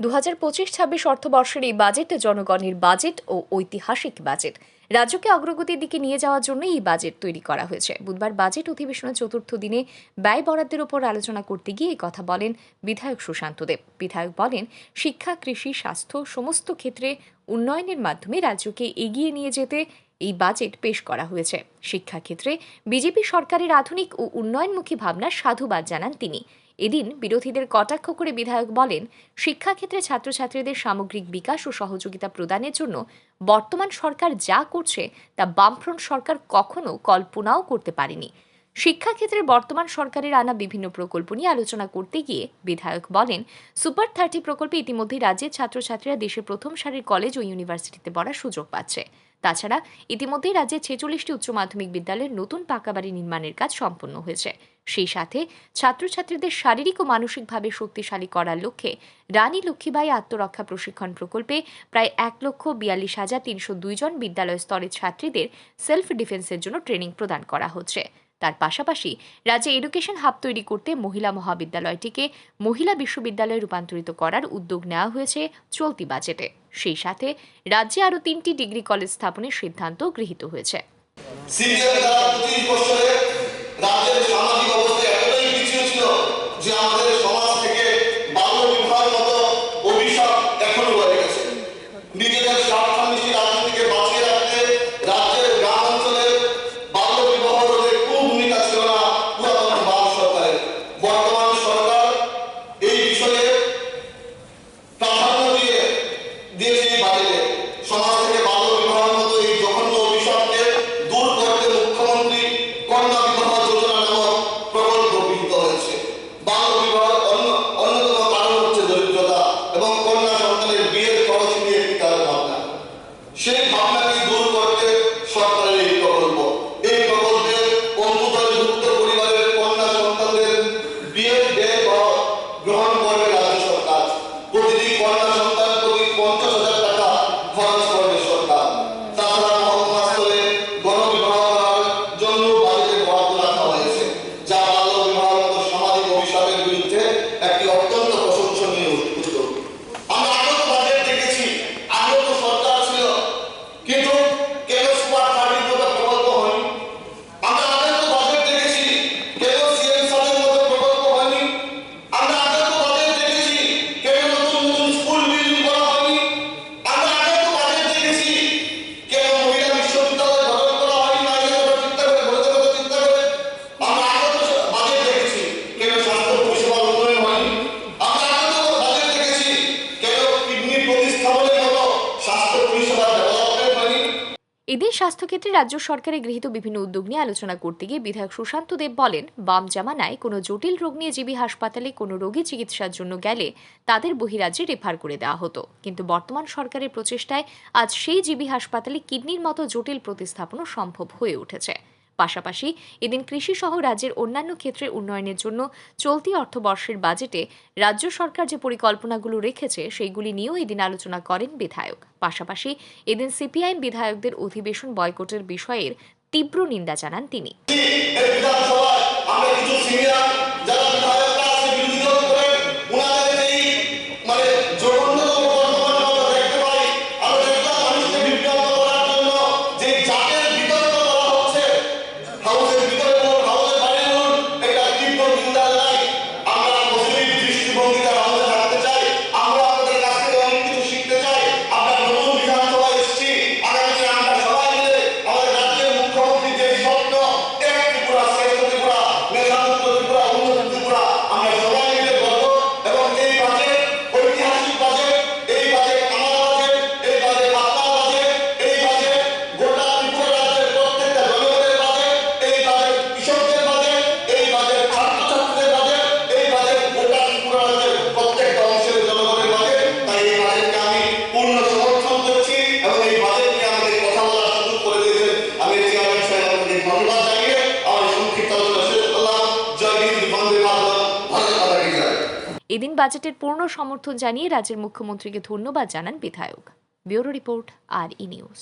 দু হাজার পঁচিশ ছাব্বিশ অর্থবর্ষের এই বাজেট, জনগণের বাজেট ও ঐতিহাসিক বাজেট। রাজ্যকে অগ্রগতির দিকে নিয়ে যাওয়ার জন্য এই বাজেট তৈরি করা হয়েছে। বুধবার বাজেট অধিবেশনের চতুর্থ দিনে ব্যয় বরাদ্দের উপর আলোচনা করতে গিয়ে কথা বলেন বিধায়ক সুশান্ত দেব। বিধায়ক বলেন, শিক্ষা, কৃষি, স্বাস্থ্য সমস্ত ক্ষেত্রে উন্নয়নের মাধ্যমে রাজ্যকে এগিয়ে নিয়ে যেতে এই বাজেট পেশ করা হয়েছে। শিক্ষাক্ষেত্রে বিজেপি সরকারের আধুনিক ও উন্নয়নমুখী ভাবনার সাধুবাদ জানান তিনি। এদিন বিরোধীদের কটাক্ষ করে বিধায়ক বলেন, শিক্ষাক্ষেত্রে ছাত্রছাত্রীদের সামগ্রিক বিকাশ ও সহযোগিতা প্রদানের জন্য বর্তমান সরকার যা করছে তা বামফ্রন্ট সরকার কখনো কল্পনাও করতে পারেনি। শিক্ষাক্ষেত্রে বর্তমান সরকারের আনা বিভিন্ন প্রকল্প নিয়ে আলোচনা করতে গিয়ে বিধায়ক বলেন, সুপার থার্টি প্রকল্পে ইতিমধ্যে রাজ্যের ছাত্রছাত্রীরা দেশের প্রথম সারির কলেজ ও ইউনিভার্সিটিতে পড়ার সুযোগ পাচ্ছে। তাছাড়া ইতিমধ্যেই রাজ্যের ছেচল্লিশটি উচ্চ মাধ্যমিক বিদ্যালয়ের নতুন পাকা বাড়ি নির্মাণের কাজ সম্পন্ন হয়েছে। সেই সাথে ছাত্রছাত্রীদের শারীরিক ও মানসিকভাবে শক্তিশালী করার লক্ষ্যে রানী লক্ষ্মীবাই আত্মরক্ষা প্রশিক্ষণ প্রকল্পে প্রায় এক লক্ষ বিয়াল্লিশ হাজার তিনশো দুই জন বিদ্যালয় স্তরের ছাত্রীদের সেলফ ডিফেন্সের জন্য ট্রেনিং প্রদান করা হচ্ছে। তার পাশাপাশি রাজ্যে এডুকেশন হাব তৈরি করতে মহিলা মহাবিদ্যালয়টিকে মহিলা বিশ্ববিদ্যালয়ে রূপান্তরিত করার উদ্যোগ নেওয়া হয়েছে চলতি বাজেটে সেই সাথে রাজ্যে আরও তিনটি ডিগ্রি কলেজ স্থাপনের সিদ্ধান্ত গৃহীত হয়েছে। সিপিএম দ্বারা প্রতি বছরে রাজ্যের সামাজিক এদিন স্বাস্থ্যক্ষেত্রে রাজ্য সরকারের গৃহীত বিভিন্ন উদ্যোগ নিয়ে আলোচনা করতে গিয়ে বিধায়ক সুশান্ত দেব বলেন, বাম জামানায় কোনো জটিল রোগ নিয়ে জিবি হাসপাতালে কোনো রোগী চিকিৎসার জন্য গেলে তাদের বহিরাজ্যে রেফার করে দেওয়া হতো। কিন্তু বর্তমান সরকারের প্রচেষ্টায় আজ সেই জিবি হাসপাতালে কিডনির মতো জটিল প্রতিস্থাপনও সম্ভব হয়ে উঠেছে। পাশাপাশি এদিন কৃষি সহ রাজ্যের অন্যান্য ক্ষেত্রে উন্নয়নের জন্য চলতি অর্থবর্ষের বাজেটে রাজ্য সরকার যে পরিকল্পনাগুলো রেখেছে, সেইগুলি নিয়েও এদিন আলোচনা করেন বিধায়ক। পাশাপাশি এদিন সিপিআইএম বিধায়কদের অধিবেশন বয়কটের বিষয়ের তীব্র নিন্দা জানান তিনি। এদিন বাজেটের পূর্ণ সমর্থন জানিয়ে রাজ্যের মুখ্যমন্ত্রীকে ধন্যবাদ জানান বিধায়ক। Bureau report R E news.